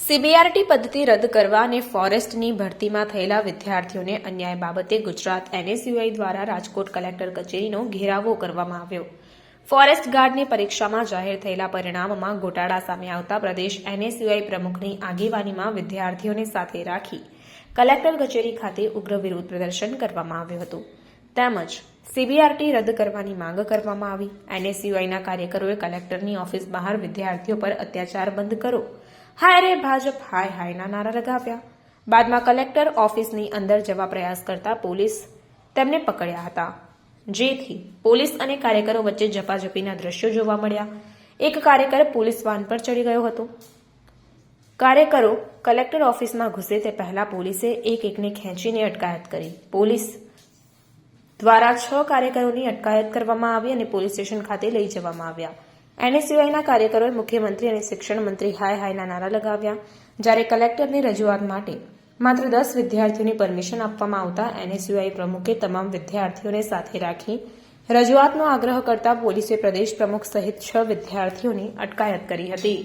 CBRT પદ્ધતિ રદ કરવા અને ફોરેસ્ટની ભરતીમાં થયેલા વિદ્યાર્થીઓને અન્યાય બાબતે ગુજરાત એનએસયુઆઈ દ્વારા રાજકોટ કલેક્ટર કચેરીનો ઘેરાવો કરવામાં આવ્યો. ફોરેસ્ટ ગાર્ડની પરીક્ષામાં જાહેર થયેલા પરિણામમાં ગોટાળા સામે આવતા પ્રદેશ એનએસયુઆઈ પ્રમુખની આગેવાનીમાં વિદ્યાર્થીઓને સાથે રાખી કલેક્ટર કચેરી ખાતે ઉગ્ર વિરોધ પ્રદર્શન કરવામાં આવ્યું હતું. તેમજ સીબીઆરટી રદ કરવાની માંગ કરવામાં આવી. એનએસયુઆઈના કાર્યકરોએ કલેક્ટરની ઓફિસ બહાર વિદ્યાર્થીઓ પર અત્યાચાર બંધ કરો હાય રે ભાજપ, હાય હાયના નારા લગાવ્યા. બાદમાં કલેક્ટર ઓફિસની અંદર જવા પ્રયાસ કરતા પોલીસ તેમને પકડ્યા હતા. જેથી પોલીસ અને કાર્યકરો વચ્ચે ઝપાઝપીના દ્રશ્યો જોવા મળ્યા. એક કાર્યકર પોલીસ વાન પર ચડી ગયો હતો. કાર્યકરો કલેક્ટર ઓફિસમાં ઘૂસે તે પહેલા પોલીસે એક એકને ખેંચીને અટકાયત કરી. પોલીસ દ્વારા છ કાર્યકરોની અટકાયત કરવામાં આવી અને પોલીસ સ્ટેશન ખાતે લઈ જવામાં આવ્યા. એનએસયુઆઈના કાર્યકરોએ મુખ્યમંત્રી અને શિક્ષણ મંત્રી હાય હાયના નારા લગાવ્યા. જ્યારે કલેક્ટરની રજૂઆત માટે માત્ર દસ વિદ્યાર્થીઓની પરમિશન આપવામાં આવતા એનએસયુઆઈ પ્રમુખે તમામ વિદ્યાર્થીઓને સાથે રાખી રજૂઆતનો આગ્રહ કરતા પોલીસે પ્રદેશ પ્રમુખ સહિત છ વિદ્યાર્થીઓની અટકાયત કરી હતી.